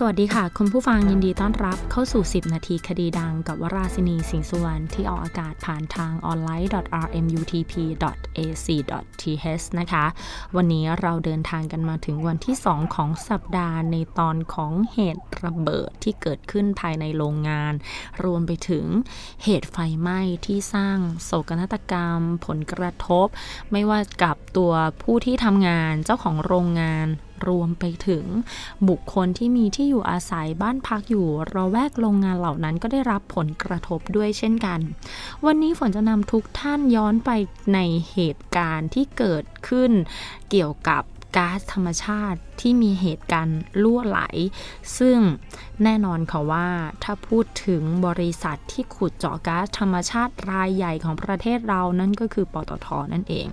สวัสดีค่ะ คุณผู้ฟังยินดีต้อนรับเข้าสู่ 10 นาทีคดีดังกับวราศินีสิงห์สุวรรณที่ออกอากาศผ่านทาง online.rmutp.ac.th นะคะ วันนี้เราเดินทางกันมาถึงวันที่ 2 ของสัปดาห์ในตอนของเหตุระเบิดที่เกิดขึ้นภายในโรงงาน รวมไปถึงเหตุไฟไหม้ที่สร้างโศกนาฏกรรม ผลกระทบ ไม่ว่ากับตัวผู้ที่ทำงานเจ้าของโรงงาน รวมไปถึงบุคคลที่มีที่อยู่อาศัยบ้านพักอยู่ระแวกโรงงานเหล่านั้นก็ได้รับผลกระทบด้วยเช่นกัน วันนี้ฝนจะนำทุกท่านย้อนไปในเหตุการณ์ที่เกิดขึ้นเกี่ยวกับ ก๊าซธรรมชาติที่มีเหตุการณ์รั่วไหล ซึ่งแน่นอนค่ะว่าถ้าพูดถึงบริษัทที่ขุดเจาะก๊าซธรรมชาติรายใหญ่ของประเทศเรานั่นก็คือปตทนั่นเอง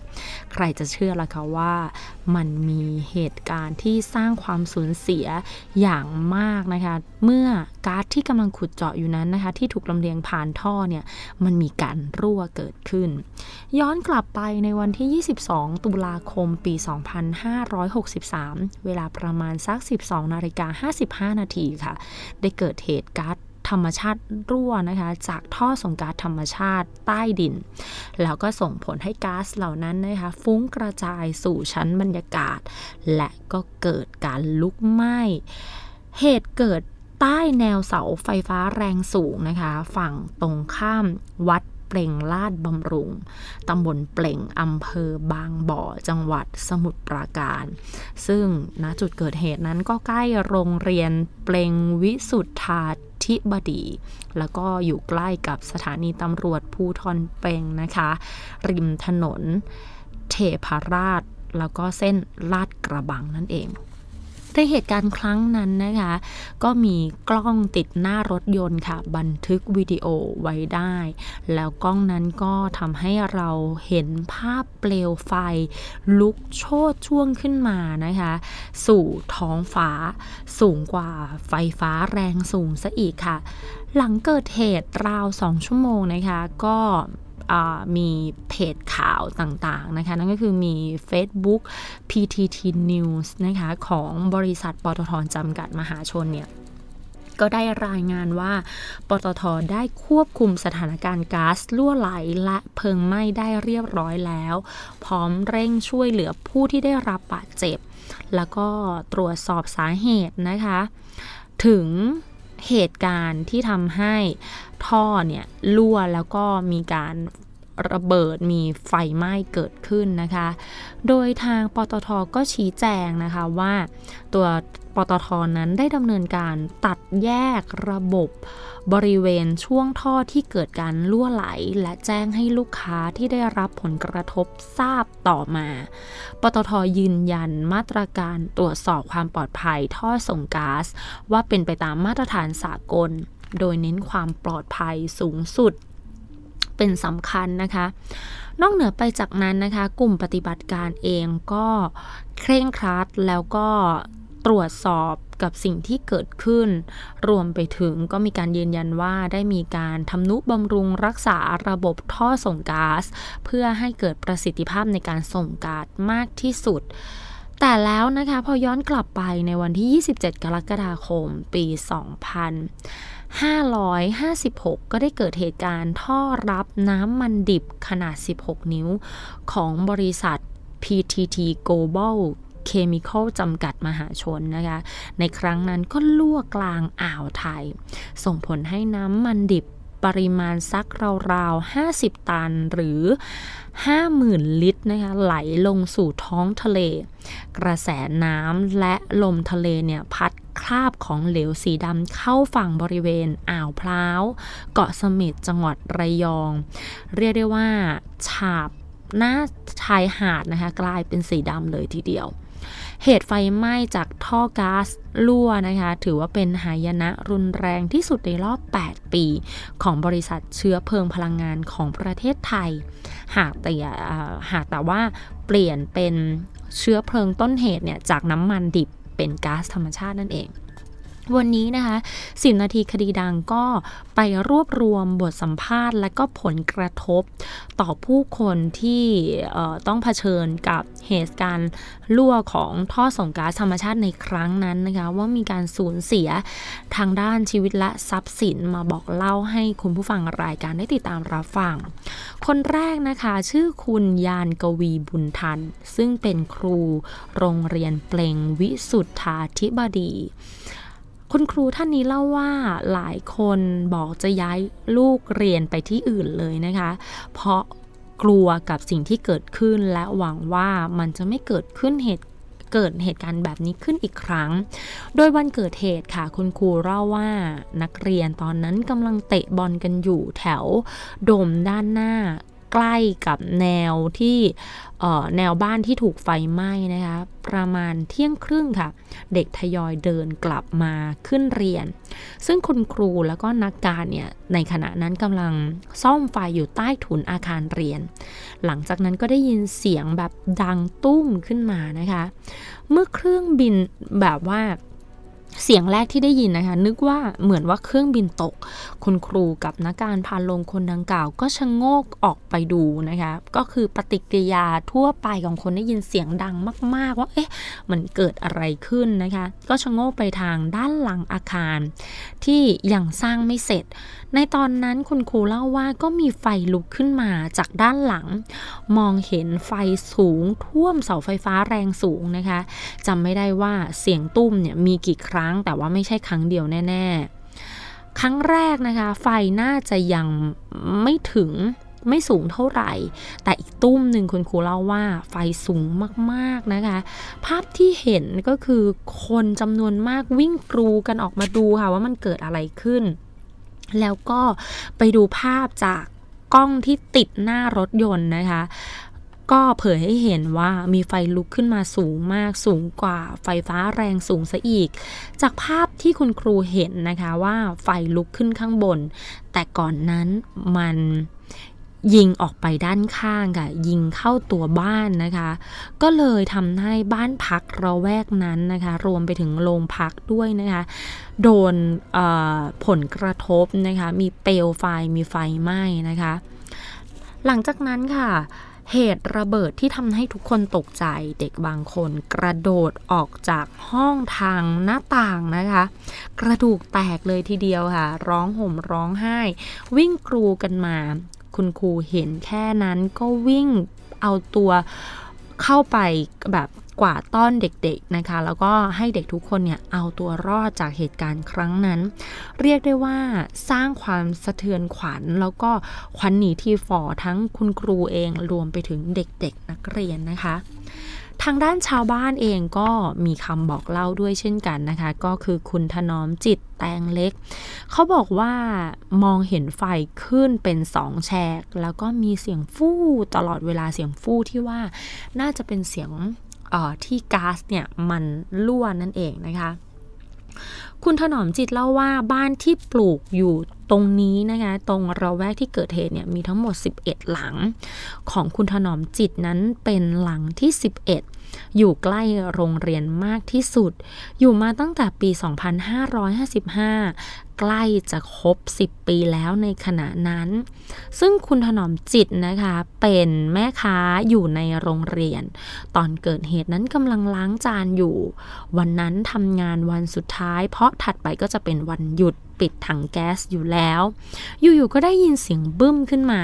ใครจะเชื่อล่ะคะว่ามันมีเหตุการณ์ที่สร้างความสูญเสียอย่างมากนะคะ เมื่อก๊าซที่กำลังขุดเจาะอยู่นั้นนะคะ ที่ถูกลำเลียงผ่านท่อเนี่ยมันมีการรั่วเกิดขึ้น ย้อนกลับไปในวันที่ 22 ตุลาคมปี2563 เวลาประมาณสัก 12นาฬิกา55 นาทีค่ะ ได้เกิดเหตุก๊าซธรรมชาติรั่วนะคะ จากท่อส่งก๊าซธรรมชาติใต้ดิน แล้วก็ส่งผลให้ก๊าซเหล่านั้นนะคะฟุ้งกระจายสู่ชั้นบรรยากาศ และก็เกิดการลุกไหม้ เหตุเกิดใต้แนวเสาไฟฟ้าแรงสูงนะคะ ฝั่งตรงข้ามวัด เปล่งลาดบำรุง ตำบลเปล่งอำเภอบางบ่อ จังหวัดสมุทรปราการ ซึ่งณจุดเกิดเหตุนั้นก็ใกล้โรงเรียนเปล่งวิสุทธาธิบดี แล้วก็อยู่ใกล้กับสถานีตำรวจภูทรเปล่งนะคะ ริมถนนเทพราช แล้วก็เส้นลาดกระบังนั่นเอง ในเหตุการณ์ครั้งนั้นนะคะ ก็มีกล้องติดหน้ารถยนต์ค่ะ บันทึกวิดีโอไว้ได้ แล้วกล้องนั้นก็ทำให้เราเห็นภาพเปลวไฟ ลุกโชดช่วงขึ้นมานะคะ สู่ท้องฟ้า สูงกว่าไฟฟ้าแรงสูงซะอีกค่ะ หลังเกิดเหตุราวสองชั่วโมงนะคะ ก็ มีเพจข่าวต่างๆนะคะ นั่นก็คือมี Facebook PTT News นะคะของบริษัทปตทจำกัดมหาชนเนี่ยก็ได้รายงานว่า ปตทได้ควบคุมสถานการณ์ก๊าซรั่วไหลและเพลิงไหม้ได้เรียบร้อยแล้ว พร้อมเร่งช่วยเหลือผู้ที่ได้รับบาดเจ็บ แล้วก็ตรวจสอบสาเหตุนะคะ ถึง เหตุการณ์ที่ทำให้ท่อเนี่ยรั่วแล้วก็มีการ ระเบิดมีไฟไหม้เกิดขึ้นนะคะ โดยทางปตทก็ชี้แจงนะคะว่าตัวปตทนั้นได้ดำเนินการตัดแยกระบบบริเวณช่วงท่อที่เกิดการรั่วไหล และแจ้งให้ลูกค้าที่ได้รับผลกระทบทราบต่อมา ปตทยืนยันมาตรการตรวจสอบความปลอดภัยท่อส่งก๊าซว่าเป็นไปตามมาตรฐานสากล โดยเน้นความปลอดภัยสูงสุด เป็นสำคัญนะคะ นอกเหนือไปจากนั้นนะคะ กลุ่มปฏิบัติการเองก็เคร่งครัดแล้วก็ตรวจสอบกับสิ่งที่เกิดขึ้น รวมไปถึงก็มีการยืนยันว่าได้มีการทำนุบำรุงรักษาระบบท่อส่งก๊าซเพื่อให้เกิดประสิทธิภาพในการส่งก๊าซมากที่สุด แต่แล้วนะคะพอย้อนกลับไปในวันที่ 27 กรกฎาคมปี 2000 556 ก็ได้เกิดเหตุการณ์ท่อรับน้ำมันดิบขนาด 16 นิ้ว ของบริษัท PTT Global Chemical จำกัดมหาชนนะคะ ในครั้งนั้นก็ลั่วกลางอ่าวไทย ส่งผลให้น้ำมันดิบปริมาณสักราวๆ 50 ตันหรือ 50,000 ลิตรนะคะไหลลงสู่ท้องทะเล กระแสน้ำและลมทะเลเนี่ยพัด คราบของเหลวสีดำเข้าฝั่งบริเวณอ่าวพร้าว เกาะเสม็ดจังหวัดระยอง เรียกได้ว่าฉาบหน้าชายหาดนะคะกลายเป็นสีดำเลยทีเดียว เหตุไฟไหม้จากท่อก๊าซรั่วนะคะถือว่าเป็นหายนะรุนแรงที่สุดในรอบ 8 ปี ของบริษัทเชื้อเพลิงพลังงานของประเทศไทย หากแต่หากแต่ว่าเปลี่ยนเป็นเชื้อเพลิงต้นเหตุเนี่ยจากน้ำมันดิบ เป็นก๊าซธรรมชาตินั่นเอง วันนี้นะคะสินาทีคดีดังก็ไปรวบรวมบทสัมภาษณ์ และก็ผลกระทบต่อผู้คนที่ต้องเผชิญกับเหตุการณ์รั่วของท่อส่งก๊าซธรรมชาติในครั้งนั้นนะคะว่ามีการสูญเสียทางด้านชีวิตและทรัพย์สินมาบอกเล่าให้คุณผู้ฟังรายการได้ติดตามรับฟัง คนแรกนะคะชื่อคุณยานกวีบุญทัน ซึ่งเป็นครูโรงเรียนเปลงวิสุทธาธิบดี คุณครูท่านนี้เล่าว่าหลายคนบอกจะย้ายลูกเรียนไปที่อื่นเลยนะคะ เพราะกลัวกับสิ่งที่เกิดขึ้นและหวังว่ามันจะไม่เกิดขึ้นเหตุเกิดเหตุการณ์แบบนี้ขึ้นอีกครั้ง โดยวันเกิดเหตุค่ะ คุณครูเล่าว่านักเรียนตอนนั้นกำลังเตะบอลกันอยู่แถว โดมด้านหน้า ใกล้กับแนวที่แนวบ้านที่ถูกไฟไหม้นะคะประมาณเที่ยงครึ่งค่ะ เด็กทยอยเดินกลับมาขึ้นเรียน ซึ่งคุณครูแล้วก็นักการเนี่ยในขณะนั้นกำลังซ่อมไฟอยู่ใต้ถุนอาคารเรียน หลังจากนั้นก็ได้ยินเสียงแบบดังตุ้มขึ้นมานะคะ เมื่อเครื่องบินแบบว่า เสียงแรกที่ได้ยินนะคะ นึกว่าเหมือนว่าเครื่องบินตก คุณครูกับนักการพานลงคนดังกล่าว ก็ชะโงกออกไปดูนะคะ ก็คือปฏิกิริยาทั่วไปของคนได้ยินเสียงดังมาก ๆ ว่าเอ๊ะมันเกิดอะไรขึ้นนะคะ ก็ชะโงกไปทางด้านหลังอาคาร ที่ยังสร้างไม่เสร็จ ในตอนนั้นคุณครูเล่าว่าก็มีไฟลุกขึ้นมาจากด้านหลัง มองเห็นไฟสูงท่วมเสาไฟฟ้าแรงสูงนะคะจำไม่ได้ว่าเสียงตุ้มเนี่ยมีกี่ครั้งรั้ง แต่ว่าไม่ใช่ครั้งเดียวแน่ ๆ ครั้งแรกนะคะ ไฟน่าจะยังไม่ถึงไม่สูงเท่าไหร่ แต่อีกตุ้มหนึ่งคุณครูเล่าว่าไฟสูงมากๆนะคะ ภาพที่เห็นก็คือคนจำนวนมากวิ่งกรูกันออกมาดูค่ะว่ามันเกิดอะไรขึ้น แล้วก็ไปดูภาพจากกล้องที่ติดหน้ารถยนต์นะคะ ก็เผยให้เห็นว่ามีไฟลุกขึ้นมาสูงมากสูงกว่าไฟฟ้าแรงสูงซะอีก จากภาพที่คุณครูเห็นนะคะว่าไฟลุกขึ้นข้างบน แต่ก่อนนั้นมันยิงออกไปด้านข้างค่ะยิงเข้าตัวบ้านนะคะ ก็เลยทำให้บ้านพักระแวกนั้นนะคะ รวมไปถึงโรงพักด้วยนะคะ โดนผลกระทบนะคะ มีเปลวไฟมีไฟไหม้นะคะ หลังจากนั้นค่ะ เหตุระเบิดที่ทำให้ทุกคนตกใจ เด็กบางคนกระโดดออกจากห้องทางหน้าต่างนะคะ กระดูกแตกเลยทีเดียวค่ะ ร้องห่มร้องไห้ วิ่งกรูกันมา คุณครูเห็นแค่นั้นก็วิ่งเอาตัว เข้าไปแบบกว่าต้อนเด็กๆนะคะ แล้วก็ให้เด็กทุกคนเนี่ยเอาตัวรอดจากเหตุการณ์ครั้งนั้น เรียกได้ว่าสร้างความสะเทือนขวัญ แล้วก็ขวัญหนีทีฝ่อทั้งคุณครูเองรวมไปถึงเด็กๆนักเรียนนะคะ ทางด้านชาวบ้านเองก็มีคำบอกเล่าด้วยเช่นกันนะคะ ก็คือคุณถนอมจิตแตงเล็ก เขาบอกว่ามองเห็นไฟขึ้นเป็นสองแฉก แล้วก็มีเสียงฟู่ตลอดเวลาเสียงฟู่ที่ว่าน่าจะเป็นเสียงที่ก๊าซเนี่ยมันรั่วนั่นเองนะคะ คุณถนอมจิตเล่าว่าบ้านที่ปลูกอยู่ตรงนี้นะคะตรงระแวกที่เกิดเหตุเนี่ยมีทั้งหมด 11 หลัง ของคุณถนอมจิตนั้นเป็นหลังที่ 11 อยู่ใกล้โรงเรียนมากที่สุด อยู่มาตั้งแต่ปี 2555 ใกล้จะครบ 10 ปีแล้วในขณะนั้น ซึ่งคุณถนอมจิตนะคะ เป็นแม่ค้าอยู่ในโรงเรียน ตอนเกิดเหตุนั้นกำลังล้างจานอยู่ วันนั้นทำงานวันสุดท้าย เพราะถัดไปก็จะเป็นวันหยุดปิดถังแก๊สอยู่แล้ว อยู่ๆก็ได้ยินเสียงบึ้มขึ้นมา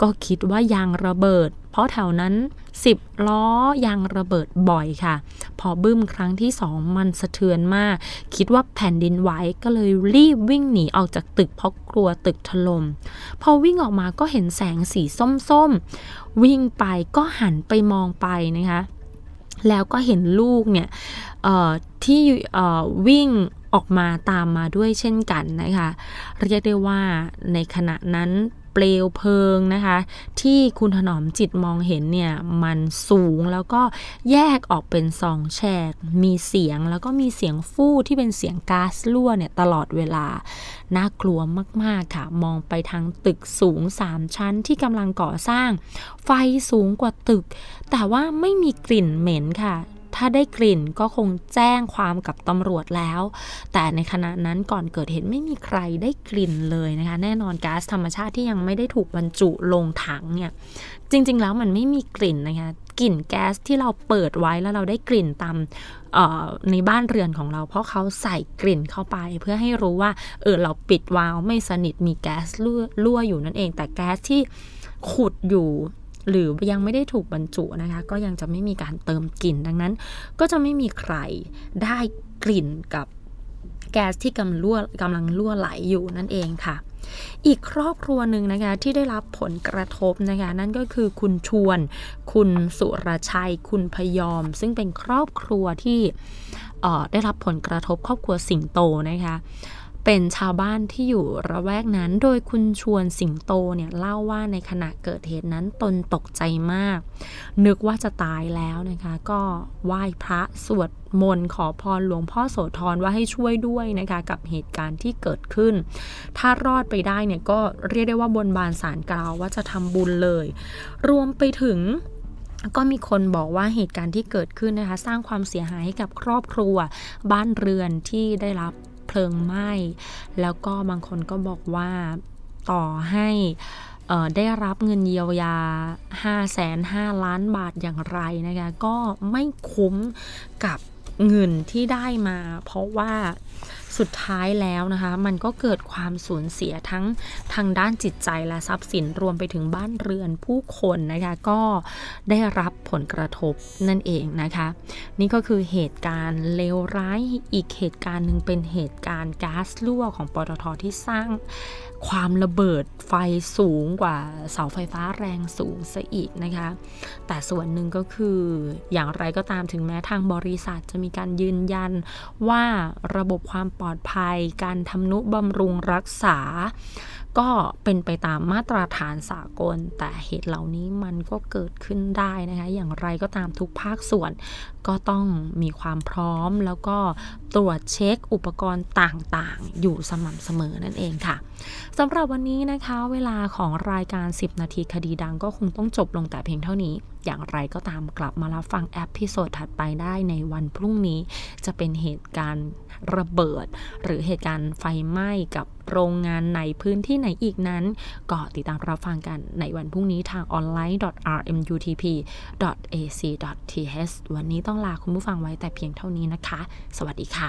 ก็คิดว่ายางระเบิด เพราะแถวนั้น 10 ล้อยางระเบิดบ่อยค่ะ พอบึ้มครั้งที่สองมันสะเทือนมาก คิดว่าแผ่นดินไหวก็เลยรีบวิ่งหนีออกจากตึกเพราะกลัวตึกถลม่มพอวิ่งออกมาก็เห็นแสงสีส้มๆ วิ่งไปก็หันไปมองไปนะคะแล้วก็เห็นลูกเนี่ยที่วิ่งออกมาตามมาด้วยเช่นกันนะคะ เรียกได้ว่าในขณะนั้น เปลวเพลิงนะคะ ที่คุณถนอมจิตมองเห็นเนี่ยมันสูงแล้วก็แยกออกเป็นสองแฉก มีเสียงแล้วก็มีเสียงฟู่ที่เป็นเสียงก๊าซรั่วเนี่ยตลอดเวลา น่ากลัวมากๆค่ะ มองไปทางตึกสูง 3 ชั้นที่กำลังก่อสร้าง ไฟสูงกว่าตึก แต่ว่าไม่มีกลิ่นเหม็นค่ะ ถ้าได้กลิ่นก็คงแจ้งความกับตำรวจแล้ว แต่ในขณะนั้นก่อนเกิดเหตุไม่มีใครได้กลิ่นเลยนะคะ แน่นอนก๊าซธรรมชาติที่ยังไม่ได้ถูกบรรจุลงถังเนี่ย จริง ๆ แล้วมันไม่มีกลิ่นนะคะกลิ่นแก๊สที่เราเปิดไว้แล้วเราได้กลิ่นตามในบ้านเรือนของเรา เพราะเขาใส่กลิ่นเข้าไป เพื่อให้รู้ว่าเออเราปิดวาล์วไม่สนิทมีแก๊สรั่วอยู่นั่นเอง แต่แก๊สที่ขุดอยู่ หรือยังไม่ได้ถูกบรรจุนะคะ ก็ยังจะไม่มีการเติมกลิ่น ดังนั้น ก็จะไม่มีใครได้กลิ่นกับแก๊สที่กำลังรั่วกำลังรั่วไหลอยู่นั่นเองค่ะ อีกครอบครัวหนึ่งนะคะที่ได้รับผลกระทบนะคะนั่นก็คือคุณชวน คุณสุรชัย คุณพยอม ซึ่งเป็นครอบครัวที่ได้รับผลกระทบครอบครัวสิงโตนะคะ เป็นชาวบ้านที่อยู่ระแวกนั้น โดยคุณชวนสิงโตเนี่ยเล่าว่าในขณะเกิดเหตุนั้นตนตกใจมาก นึกว่าจะตายแล้วนะคะ ก็ไหว้พระสวดมนต์ขอพรหลวงพ่อโสธรว่าให้ช่วยด้วยนะคะ กับเหตุการณ์ที่เกิดขึ้น ถ้ารอดไปได้เนี่ยก็เรียกได้ว่าบนบานสารกล่าวว่าจะทำบุญเลย รวมไปถึงก็มีคนบอกว่าเหตุการณ์ที่เกิดขึ้นนะคะ สร้างความเสียหายให้กับครอบครัว บ้านเรือนที่ได้รับ เพลิงไหม้ แล้วก็บางคนก็บอกว่าต่อให้ได้รับเงินเยียวยา5 5 0 0ล้านบาทอย่างไรนะคะก็ไม่คุ้มกับเงินที่ได้มา เพราะว่า สุดท้ายแล้วนะคะ มันก็เกิดความสูญเสียทั้งทางด้านจิตใจและทรัพย์สินรวมไปถึงบ้านเรือนผู้คนนะคะ ก็ได้รับผลกระทบนั่นเองนะคะ นี่ก็คือเหตุการณ์เลวร้ายอีกเหตุการณ์หนึ่งเป็นเหตุการณ์ก๊าซรั่วของปตทที่สร้างความระเบิดไฟสูงกว่าเสาไฟฟ้าแรงสูงซะอีกนะคะ แต่ส่วนหนึ่งก็คืออย่างไรก็ตามถึงแม้ทางบริษัทจะมีการยืนยันว่าระบบความปลอดภัย การทำนุบำรุงรักษาก็เป็นไปตามมาตรฐานสากล แต่เหตุเหล่านี้มันก็เกิดขึ้นได้นะคะ อย่างไรก็ตามทุกภาคส่วน ก็ต้องมีความพร้อมแล้วก็ตรวจเช็คอุปกรณ์ต่างๆ อยู่สม่ำเสมอนั่นเองค่ะสำหรับวันนี้นะคะเวลาของรายการ 10 นาทีคดีดังก็คงต้องจบลงแต่เพียงเท่านี้ อย่างไรก็ตามกลับมารับฟังแอปพิโซดถัดไปได้ในวันพรุ่งนี้ จะเป็นเหตุการณ์ระเบิด หรือเหตุการณ์ไฟไหม้กับโรงงานในพื้นที่ไหนอีกนั้น ก็ติดตามรับฟังกันในวันพรุ่งนี้ทาง online.rmutp.ac.th วันนี้ต้องลาคุณผู้ฟังไว้แต่เพียงเท่านี้นะคะ สวัสดีค่ะ